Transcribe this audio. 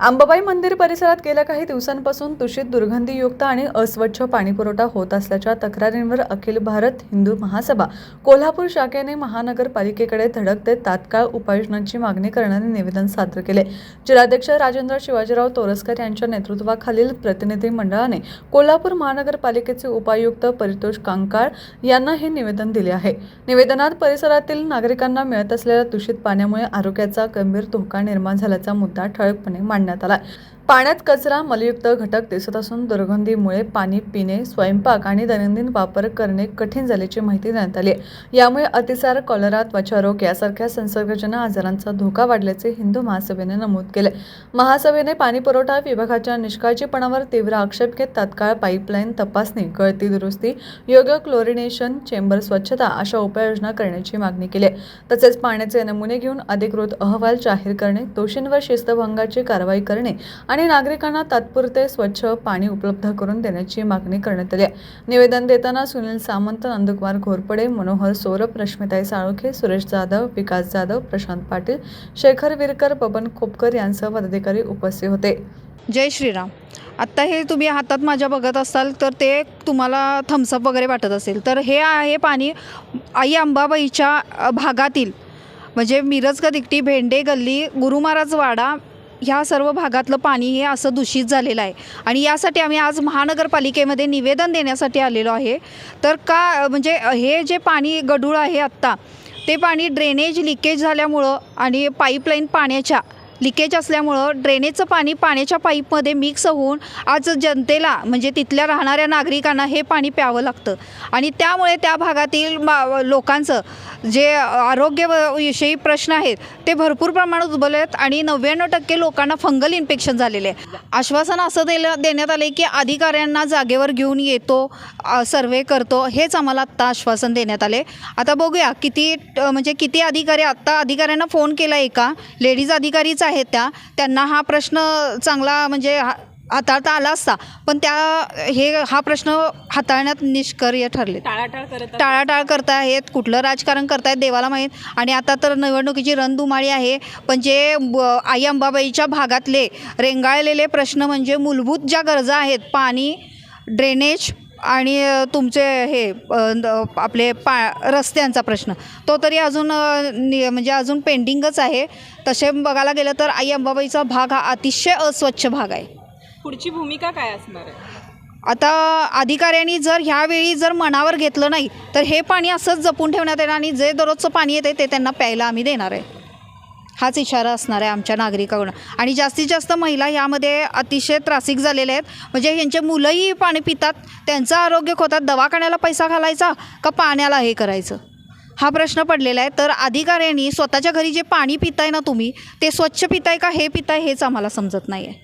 अंबाबाई मंदिर परिसरात गेल्या काही दिवसांपासून दूषित दुर्गंधीयुक्त आणि अस्वच्छ पाणीपुरवठा होत असल्याच्या तक्रारींवर अखिल भारत हिंदू महासभा कोल्हापूर शाखेने महानगरपालिकेकडे धडक देत तात्काळ उपाययोजनांची मागणी करणारे निवेदन सादर केले. जिल्हाध्यक्ष राजेंद्र शिवाजीराव तोरसकर यांच्या नेतृत्वाखालील प्रतिनिधी मंडळाने कोल्हापूर महानगरपालिकेचे उपायुक्त परितोष कांकाळ यांना हे निवेदन दिले आहे. निवेदनात परिसरातील नागरिकांना मिळत असलेल्या दूषित पाण्यामुळे आरोग्याचा गंभीर धोका निर्माण झाल्याचा मुद्दा ठळकपणे मांडण्यात आला पाण्यात कचरा मलयुक्त घटक दिसत असून दुर्गंधीमुळे पाणी पिणे स्वयंपाक आणि दैनंदिन वापर करणे कठीण झाल्याची माहिती देण्यात आली आहे यामुळे अतिसार कॉलरा त्वचारोग यासारख्या संसर्गजन्य आजारांचा धोका वाढल्याचे हिंदू महासभेने नमूद केले महासभेने पाणीपुरवठा विभागाच्या निष्काळजीपणावर तीव्र आक्षेप घेत तात्काळ पाईपलाईन तपासणी गळती दुरुस्ती योग्य क्लोरिनेशन चेंबर स्वच्छता अशा उपाययोजना करण्याची मागणी केली आहे. तसेच पाण्याचे नमुने घेऊन अधिकृत अहवाल जाहीर करणे दोषींवर शिस्तभंगाची कारवाई करणे आणि नागरिकांना तात्पुरते स्वच्छ पाणी उपलब्ध करून देण्याची मागणी करण्यात आली आहे. निवेदन देताना सुनील सामंत नंदकुमार घोरपडे मनोहर सोरप रश्मिताई साळुखे सुरेश जाधव विकास जाधव प्रशांत पाटील शेखर विरकर बबन खोपकर यांसह पदाधिकारी उपस्थित होते. जय श्रीराम. आत्ता हे तुम्ही हातात माझ्या बघत असाल तर ते तुम्हाला थम्सअप वगैरे वाटत असेल. तर हे आहे पाणी आई अंबाबाईच्या भागातील म्हणजे मिरज का दिकटी भेंडे गल्ली गुरुमाराज वाडा ह्या सर्व भागातलं पाणी हे असं दूषित झालेलं आहे. आणि यासाठी आम्ही आज महानगरपालिकेमध्ये निवेदन देण्यासाठी आलेलो आहे. तर का म्हणजे हे जे पाणी गढूळ आहे आत्ता ते पाणी ड्रेनेज लिकेज झाल्यामुळं आणि पाईपलाईन पाण्याच्या लिकेज असल्यामुळं ड्रेनेजचं पाणी पाण्याच्या पाईपमध्ये मिक्स होऊन आज जनतेला म्हणजे तिथल्या राहणाऱ्या नागरिकांना हे पाणी प्यावं लागतं. आणि त्यामुळे त्या भागातील मा लोकांचं जे आरोग्यविषयी प्रश्न आहेत ते भरपूर प्रमाणात उद्भवले आहेत आणि नव्याण्णव टक्के लोकांना फंगल इन्फेक्शन झालेले आहे. आश्वासन असं दिलं देण्यात आलं की अधिकाऱ्यांना जागेवर घेऊन येतो सर्वे करतो हेच आम्हाला आत्ता आश्वासन देण्यात आले आता बघूया किती ट- म्हणजे किती अधिकारी आत्ता अधिकाऱ्यांना फोन केला आहे का? लेडीज अधिकारीचा आहेत त्या त्यांना हा प्रश्न चांगला म्हणजे हाताळता आला असता पण त्या हे हा प्रश्न हाताळण्यात निष्क्रिय ठरले टाळाटाळ करत टाळाटाळ करतायत कुठलं राजकारण करतायत देवाला माहीत. आणि आता तर निवडणुकीची रणधुमाळी आहे पण जे आई अंबाबाईच्या भागातले रेंगाळलेले प्रश्न म्हणजे मूलभूत ज्या गरजा आहेत पाणी ड्रेनेज आणि तुमचे हे आपले पा रस्त्यांचा प्रश्न. तो तरी अजून म्हणजे अजून पेंडिंगच आहे. तसे बघायला गेलं तर आई अंबाबाईचा भाग हा अतिशय अस्वच्छ भाग आहे. पुढची भूमिका काय असणार आहे? आता अधिकाऱ्यांनी जर ह्यावेळी जर मनावर घेतलं नाही तर हे पाणी असंच जपून ठेवण्यात येणार आणि जे दररोजचं पाणी येते ते त्यांना प्यायला आम्ही देणार आहे. हाच इशारा असणार आहे आमच्या नागरिकाकडून. आणि जास्तीत जास्त महिला यामध्ये अतिशय त्रासिक झालेल्या आहेत. म्हणजे यांचे मुलंही पाणी पितात त्यांचं आरोग्य खोतात दवाखान्याला पैसा घालायचा का पाण्याला हे करायचं? हा प्रश्न पडलेला आहे. तर अधिकाऱ्यांनी स्वतःच्या घरी जे पाणी पिताय ना तुम्ही ते स्वच्छ पिताय का हे पिताय हेच आम्हाला समजत नाही आहे